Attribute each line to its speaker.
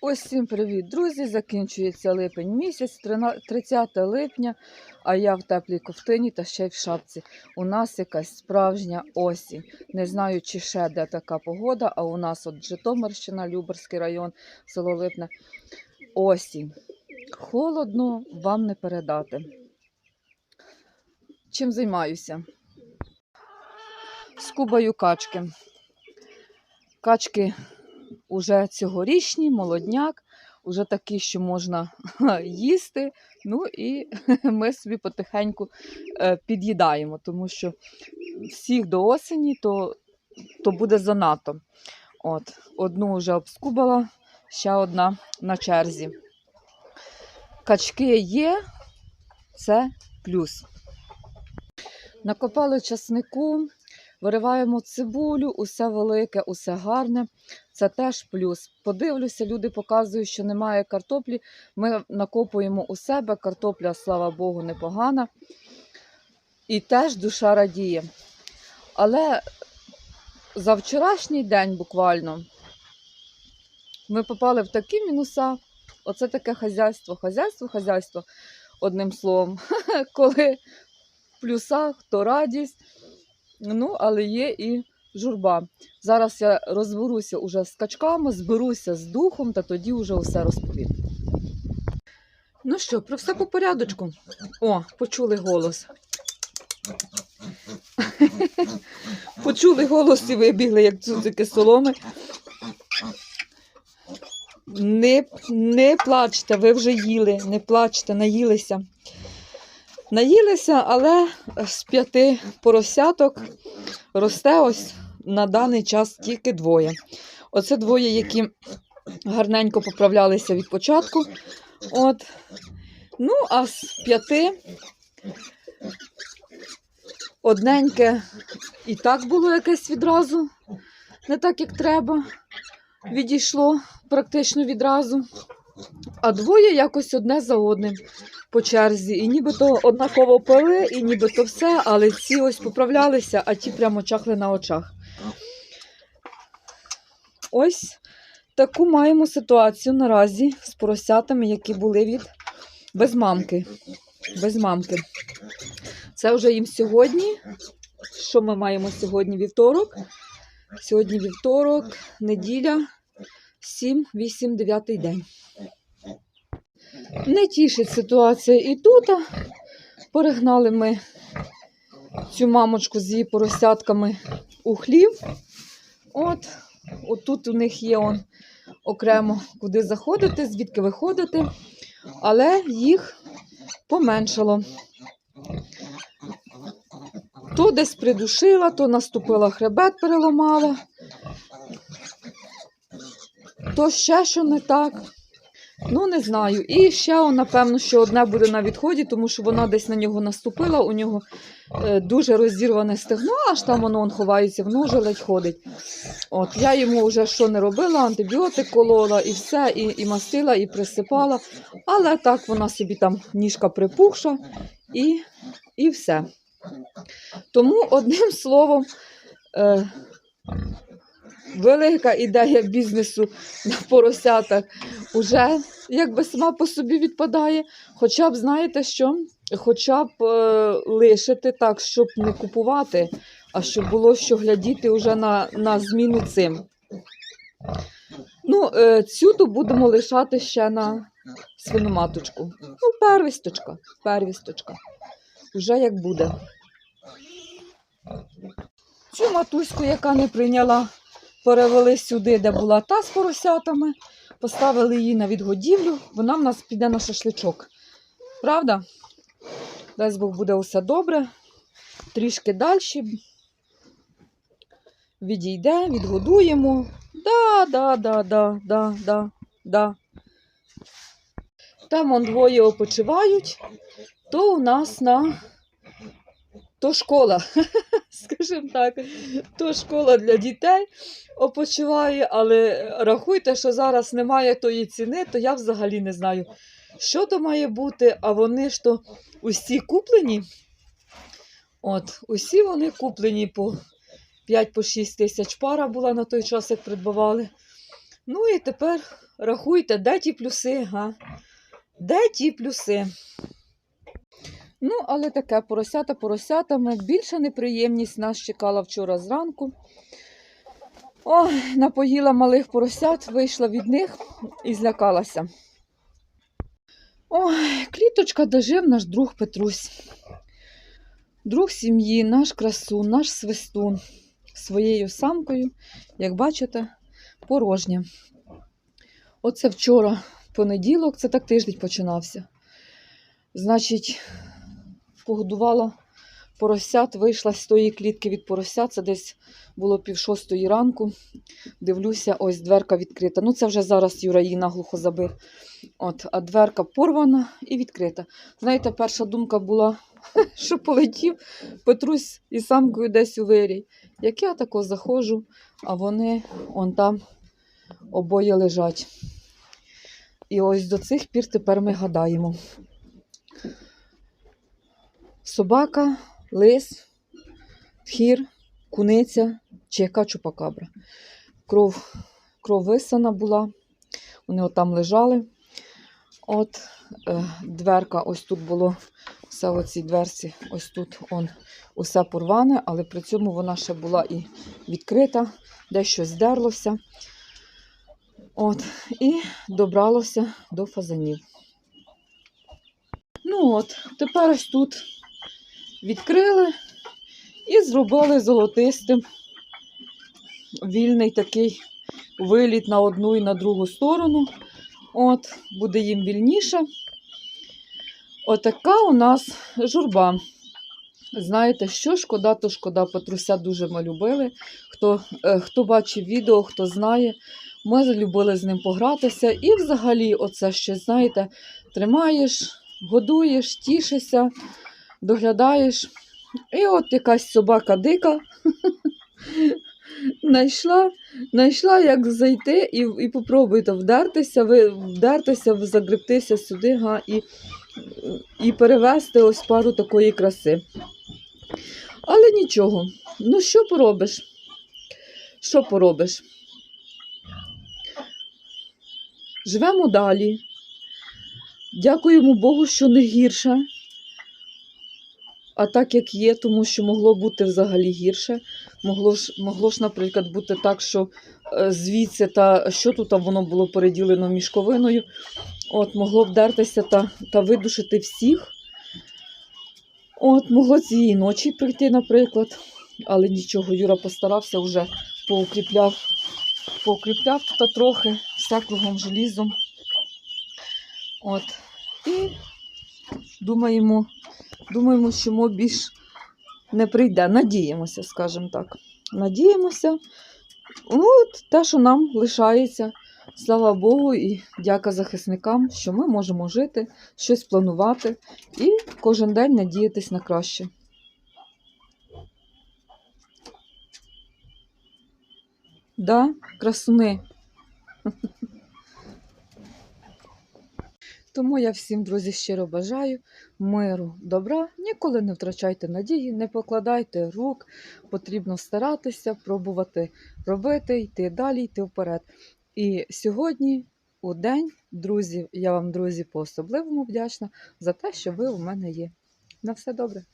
Speaker 1: Ось всім привіт, друзі! Закінчується липень місяць, 30 липня, а я в теплій ковтині та ще й в шапці. У нас якась справжня осінь. Не знаю, чи ще де така погода, а у нас от Житомирщина, Люберський район, село Липне. Осінь. Холодно вам не передати. Чим займаюся? Скубаю качки. Качки уже цьогорічні, молодняк, уже такі, що можна їсти. Ну і ми собі потихеньку е, під'їдаємо, тому що всіх до осені то, то буде занадто. От, одну вже обскубала, ще одна на черзі. Качки є, це плюс. Накопали часнику, вириваємо цибулю, усе велике, усе гарне. Це теж плюс. Подивлюся, люди показують, що немає картоплі. Ми накопуємо у себе. Картопля, слава Богу, непогана. І теж душа радіє. Але за вчорашній день буквально ми попали в такі мінуса. Оце таке хазяйство, хазяйство, хазяйство, одним словом. Коли плюсах, то радість. Ну, але є і журба. Зараз я розберуся уже з качками, зберуся з духом, та тоді вже все розповім. Ну що, про все по порядочку. О, почули голос. Почули голос і вибігли, як цуцики соломи. Не, не плачте, ви вже їли, не плачте, наїлися. Наїлися, але з п'яти поросяток росте ось на даний час тільки двоє. Оце двоє, які гарненько поправлялися від початку. От. Ну, а з п'яти одненьке і так було якесь відразу, не так, як треба. Відійшло практично відразу. А двоє якось одне за одним по черзі. І нібито однаково пили, і нібито все, але ці ось поправлялися, а ті прямо чахли на очах. Ось таку маємо ситуацію наразі з поросятами, які були від без мамки. Без мамки. Це вже їм сьогодні. Що ми маємо сьогодні? Вівторок. Сьогодні вівторок, неділя, 7, 8, 9 день. Не тішить ситуація і тут. Перегнали ми цю мамочку з її поросятками у хлів. От, отут у них є он окремо куди заходити, звідки виходити, але їх поменшало. То десь придушила, то наступила хребет, переламала, то ще що не так. Ну, не знаю. І ще, напевно, що одне буде на відході, тому що вона десь на нього наступила, у нього е, дуже розірване стегно, аж там воно он ховається, воно вже ледь ходить. От, Я йому вже що не робила, антибіотик колола і все, і, і мастила, і присипала. Але так вона собі там ніжка припухша і, і все. Тому, одним словом, е, велика ідея бізнесу на поросятах уже якби сама по собі відпадає. Хоча б, знаєте що? Хоча б е, лишити так, щоб не купувати, а щоб було що глядіти вже на, на зміну цим. Ну, е, цю то будемо лишати ще на свиноматочку. Ну, первісточка, первісточка. Вже як буде. Цю матуську, яка не прийняла, перевели сюди, де була та з поросятами, поставили її на відгодівлю, вона в нас піде на шашличок. Правда? Дай Бог буде усе добре. Трішки далі відійде, відгодуємо. Да, да, да, да, да, да, да. Там он двоє опочивають, то у нас на то школа, скажімо так, то школа для дітей опочиває, але рахуйте, що зараз немає тої ціни, то я взагалі не знаю, що то має бути, а вони ж то усі куплені. От, усі вони куплені по 5-6 тисяч пара була на той час, як придбавали. Ну і тепер рахуйте, де ті плюси, га? Де ті плюси? Ну, але таке поросята поросятами. Більша неприємність нас чекала вчора зранку. Ой, напоїла малих поросят, вийшла від них і злякалася. Ой, кліточка дожив наш друг Петрусь. Друг сім'ї, наш красун, наш свистун своєю самкою, як бачите, порожня. Оце вчора понеділок, це так тиждень починався. Значить, погодувала поросят, вийшла з тої клітки від поросят, це десь було пів шостої ранку. Дивлюся, ось дверка відкрита. Ну, це вже зараз Юра її наглухо забив. От, а дверка порвана і відкрита. Знаєте, перша думка була, що полетів Петрусь із самкою десь у вирій. Як я тако заходжу, а вони он там обоє лежать. І ось до цих пір тепер ми гадаємо. Собака, лис, тхір, куниця чи яка чупакабра. Кров, кров висана була, вони отам лежали. От е, дверка, ось тут було все в цій дверці, ось тут он, усе порване, але при цьому вона ще була і відкрита, дещо здерлося. От, і добралося до фазанів. Ну от, тепер ось тут відкрили і зробили золотистим вільний такий виліт на одну і на другу сторону. От, буде їм вільніше. Отака у нас журба. Знаєте, що шкода, то шкода, Петруся дуже ми любили. Хто, е, хто бачив відео, хто знає, ми любили з ним погратися. І взагалі, оце ще, знаєте, тримаєш, годуєш, тішишся, доглядаєш. І от якась собака дика знайшла, знайшла, як зайти і, і попробуйте вдертися, ви, вдертися, загребтися сюди га, і, і перевести ось пару такої краси. Але нічого, ну що поробиш? Що поробиш? Живемо далі. Дякуємо Богу, що не гірше. А так як є, тому що могло бути взагалі гірше. Могло ж, могло ж, наприклад, бути так, що е, звідси та що тут воно було переділено мішковиною. От, могло вдертися та, та видушити всіх. От, могло цієї ночі прийти, наприклад. Але нічого, Юра постарався вже поукріпляв, поукріпляв тут трохи, все кругом желізом. От. І думаємо, думаємо, що мо більш не прийде. Надіємося, скажімо так. Надіємося. Ну, От те, що нам лишається, слава Богу, і дяка захисникам, що ми можемо жити, щось планувати і кожен день надіятись на краще. Да, красуни. Тому я всім, друзі, щиро бажаю миру, добра. Ніколи не втрачайте надії, не покладайте рук. Потрібно старатися, пробувати робити, йти далі, йти вперед. І сьогодні, у день, друзі, я вам, друзі, по-особливому вдячна за те, що ви у мене є. На все добре.